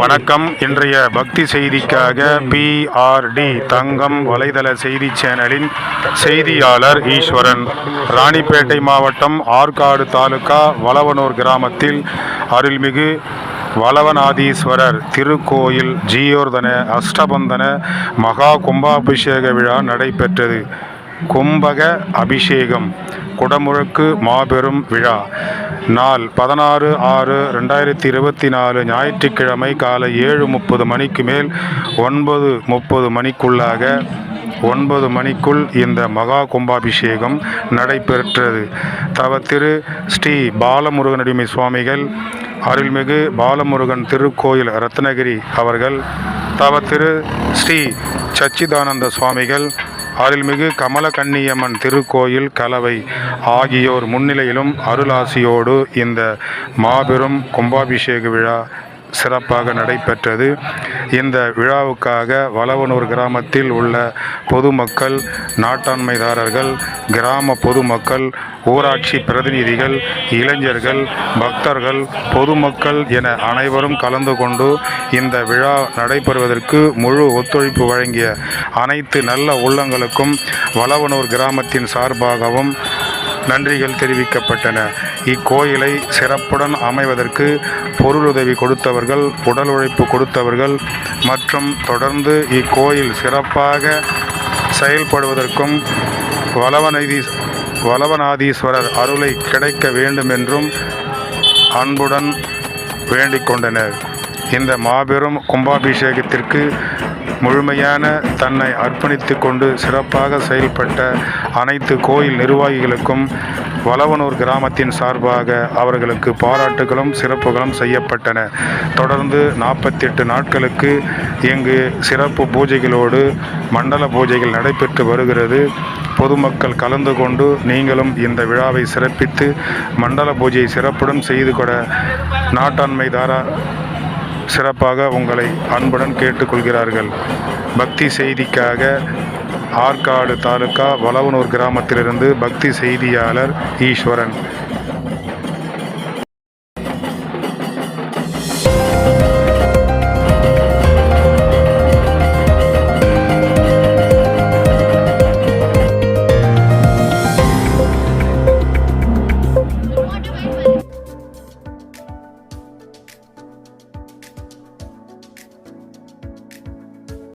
வணக்கம். இன்றைய பக்தி செய்திக்காக பிஆர்டி தங்கம் வலைதள செய்தி சேனலின் செய்தியாளர் ஈஸ்வரன். ராணிப்பேட்டை மாவட்டம் ஆற்காடு தாலுகா வளவனூர் கிராமத்தில் அருள்மிகு வளவநாதீஸ்வரர் திருக்கோயில் ஜீயோர்தன அஷ்டபந்தன மகா கும்பாபிஷேக விழா நடைபெற்றது. கும்பக அபிஷேகம் குடமுழுக்கு மாபெரும் விழா. நாள் பதினாறு ஆறு ரெண்டாயிரத்தி இருபத்தி நாலு ஞாயிற்றுக்கிழமை காலை ஏழு முப்பது மணிக்கு மேல் ஒன்பது முப்பது மணிக்குள்ளாக ஒன்பது மணிக்குள் இந்த மகா கும்பாபிஷேகம் நடைபெற்றது. தவ திரு ஸ்ரீ பாலமுருகனடிமை சுவாமிகள் அருள்மிகு பாலமுருகன் திருக்கோயில் ரத்னகிரி அவர்கள் தவ திரு ஸ்ரீ சச்சிதானந்த சுவாமிகள் அருள்மிகு கமலக்கண்ணியம்மன் திருக்கோயில் கலவை ஆகியோர் முன்னிலையிலும் அருளாசியோடு இந்த மாபெரும் கும்பாபிஷேக விழா சிறப்பாக நடைபெற்றது. இந்த விழாவுக்காக வளவனூர் கிராமத்தில் உள்ள பொதுமக்கள் நாட்டாண்மைதாரர்கள் கிராம பொதுமக்கள் ஊராட்சி பிரதிநிதிகள் இளைஞர்கள் பக்தர்கள் பொதுமக்கள் என அனைவரும் கலந்து கொண்டு இந்த விழா நடைபெறுவதற்கு முழு ஒத்துழைப்பு வழங்கிய அனைத்து நல்ல உள்ளங்களுக்கும் வளவனூர் கிராமத்தின் சார்பாகவும் நன்றிகள் தெரிவிக்கப்பட்டன. இக்கோயிலை சிறப்புடன் அமைவதற்கு பொருளுதவி கொடுத்தவர்கள் உடல் உழைப்பு கொடுத்தவர்கள் மற்றும் தொடர்ந்து இக்கோயில் சிறப்பாக செயல்படுவதற்கும் வளவநிதி வளவநாதீஸ்வரர் அருளை கிடைக்க வேண்டும் என்றும் அன்புடன் வேண்டிக் கொண்டனர். இந்த மாபெரும் கும்பாபிஷேகத்திற்கு முழுமையான தன்னை அர்ப்பணித்து கொண்டு சிறப்பாக செயல்பட்ட அனைத்து கோயில் நிர்வாகிகளுக்கும் வளவனூர் கிராமத்தின் சார்பாக அவர்களுக்கு பாராட்டுகளும் சிறப்புகளும் செய்யப்பட்டன. தொடர்ந்து நாற்பத்தெட்டு நாட்களுக்கு இங்கு சிறப்பு பூஜைகளோடு மண்டல பூஜைகள் நடைபெற்று வருகிறது. பொதுமக்கள் கலந்து கொண்டு நீங்களும் இந்த விழாவை சிறப்பித்து மண்டல பூஜையை சிறப்புடன் செய்து கொட நாட்டாண்மைதாரா சிறப்பாக உங்களை அன்புடன் கேட்டுக்கொள்கிறார்கள். பக்தி செய்திக்காக ஆற்காடு தாலுகா வளவனூர் கிராமத்திலிருந்து பக்தி செய்தியாளர் ஈஸ்வரன்.